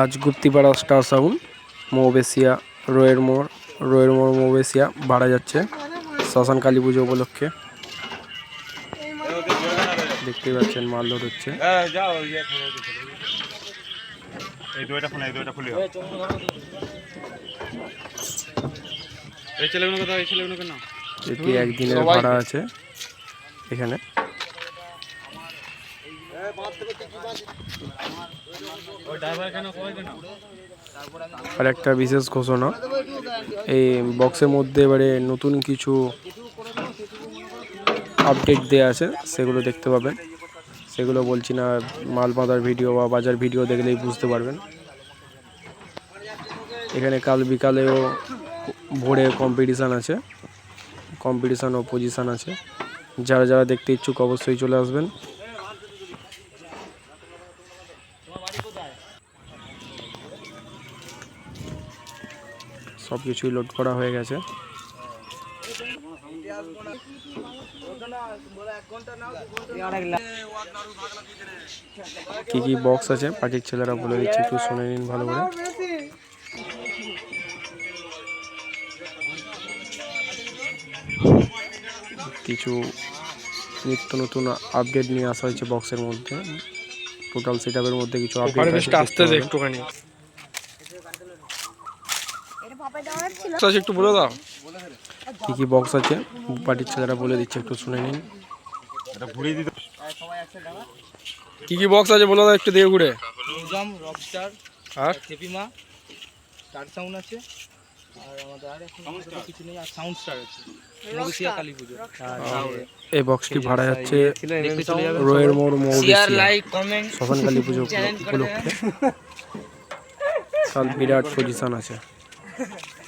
আজ Guptipara star sound Moubeshia রোয়ের মোড় রোয়ের মোড় মৌবেশিয়া ভাড়া যাচ্ছে শ্মশান কালী পুজো উপলক্ষে। দেখতেই পাচ্ছেন মাল লোড হচ্ছে। এটি একদিনের ভাড়া আছে এখানে। আর একটা বিশেষ ঘোষণা। এই বক্সের মধ্যে এবারে নতুন কিছু আপডেট দেওয়া আছে, সেগুলো দেখতে পাবেন। সেগুলো বলছি না, মাল বাঁধার ভিডিও বা বাজার ভিডিও দেখলেই বুঝতে পারবেন। এখানে কাল বিকালেও ভোরে কম্পিটিশান আছে। কম্পিটিশান ও পজিশান আছে। যারা যারা দেখতে ইচ্ছুক অবশ্যই চলে আসবেন। সব কিছুই লোড করা হয়ে গেছে। কি কি বক্স আছে? পার্টির ছেলেরা বলে দিচ্ছে একটু শুনে নিন ভালো করে। কিছু নিত্য নতুন আপডেট নিয়ে আসা হয়েছে বক্সের মধ্যে। টোটাল সেট মধ্যে কিছু আপডেট আছে দেখতে একটু বলে দাও। কি কি বক্স আছে? পার্টির ছেলেরা বলে দিচ্ছে একটু শুনে নিন। কি কি বক্স আছে বলে দাও একটু দিয়ে ঘুরে। রকস্টার আর? খেপিমা স্টার সাউন্ড আছে। আর আমাদের আর এখন আপাতত কিছু নেই আর সাউন্ড স্টার আছে। মগসিয়া কালী পুজো। এই বক্সটি ভাড়া যাচ্ছে? রোয়ের মোড় শ্মশান কালী পুজো উপলক্ষে। বিরাট পজিশন আছে। ハハハハ。